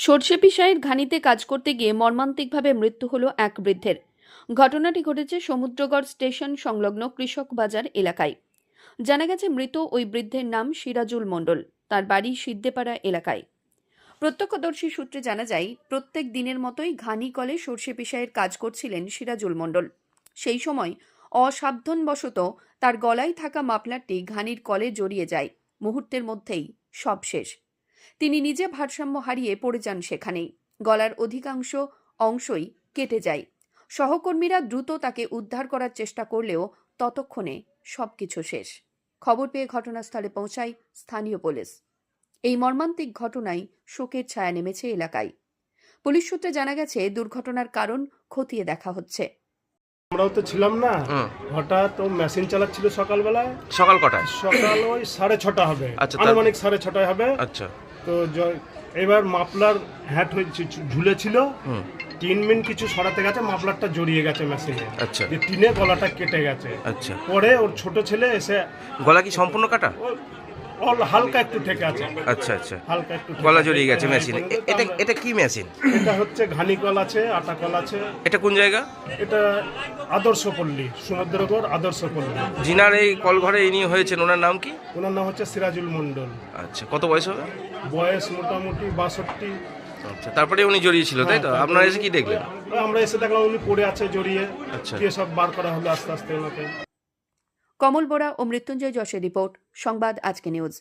সর্ষে পিসাইয়ের ঘানিতে কাজ করতে গিয়ে মর্মান্তিকভাবে মৃত্যু হলো এক বৃদ্ধের। ঘটনাটি ঘটেছে সমুদ্রগড় স্টেশন সংলগ্ন কৃষক বাজার এলাকায়। জানা গেছে মৃত ওই বৃদ্ধের নাম সিরাজুল মণ্ডল। তার বাড়ি সিদ্দেপাড়া এলাকায়। প্রত্যক্ষদর্শী সূত্রে জানা যায়, প্রত্যেক দিনের মতোই ঘানি কলে সর্ষে পিসাইয়ের কাজ করছিলেন সিরাজুল মণ্ডল। সেই সময় অসাবধানবশত তার গলায় থাকা মাফলারটি ঘানির কলে জড়িয়ে যায়। মুহূর্তের মধ্যেই সব শেষ। তিনি নিজে ভারসাম্য হারিয়ে পড়ে যান সেখানেই। গলার অধিকাংশ অংশই কেটে যায়। সহকর্মীরা দ্রুত তাকে উদ্ধার করার চেষ্টা করলেও ততক্ষণে সবকিছু শেষ। খবর পেয়ে ঘটনাস্থলে পৌঁছায় স্থানীয় পুলিশ। এই মর্মান্তিক ঘটনায় শোকের ছায়া নেমেছে এলাকায়। পুলিশ সূত্রে জানা গেছে দুর্ঘটনার কারণ খতিয়ে দেখা হচ্ছে। আমরাও তো ছিলাম না। হঠাৎ ও মেশিন চালাচ্ছিল সকালবেলায়। সকাল কটায়? সকাল ওই সাড়ে ছটা হবে। আচ্ছা, আনুমানিক সাড়ে ছটায় হবে। আচ্ছা। তো এবার মাফলার হ্যাট হয়েছে ঝুলেছিল। তিন মিনিট কিছু সরাতে গেছে মাফলারটা জড়িয়ে গেছে মেশিনে আচ্ছা। যে টিনে গলাটা কেটে গেছে। আচ্ছা। পরে ওর ছোট ছেলে এসে গলা কি সম্পূর্ণ কাটা? অল- হালকা একটু ঠেকে আছে। আচ্ছা আচ্ছা। হালকা একটু ঠেকে গলা জড়িয়ে গেছে মেশিনে এটা এটা কি মেশিন এটা হচ্ছে ঘানি কল আছে আটা কল আছে। এটা কোন জায়গা? এটা আদর্শ পল্লী সমুদ্রগড় আদর্শ পল্লী। জিনার এই কল ঘরে ইনি হয়েছেন ওনার নাম কি? ওনার নাম হচ্ছে সিরাজুল মন্ডল আচ্ছা কত বয়স হবে? বয়স মোটামুটি বাষট্টি। আচ্ছা তারপরে উনি জড়িয়েছিল তাই তো? হ্যাঁ, আপনারা এসে কি দেখলেন? আমরা এসে দেখলাম উনি পড়ে আছে জড়িয়ে। আচ্ছা। সব বার করা হলো আস্তে আস্তে ওনাকে। কমল বোরা ও মৃত্যুঞ্জয় যশের রিপোর্ট সংবাদ আজকে নিউজ।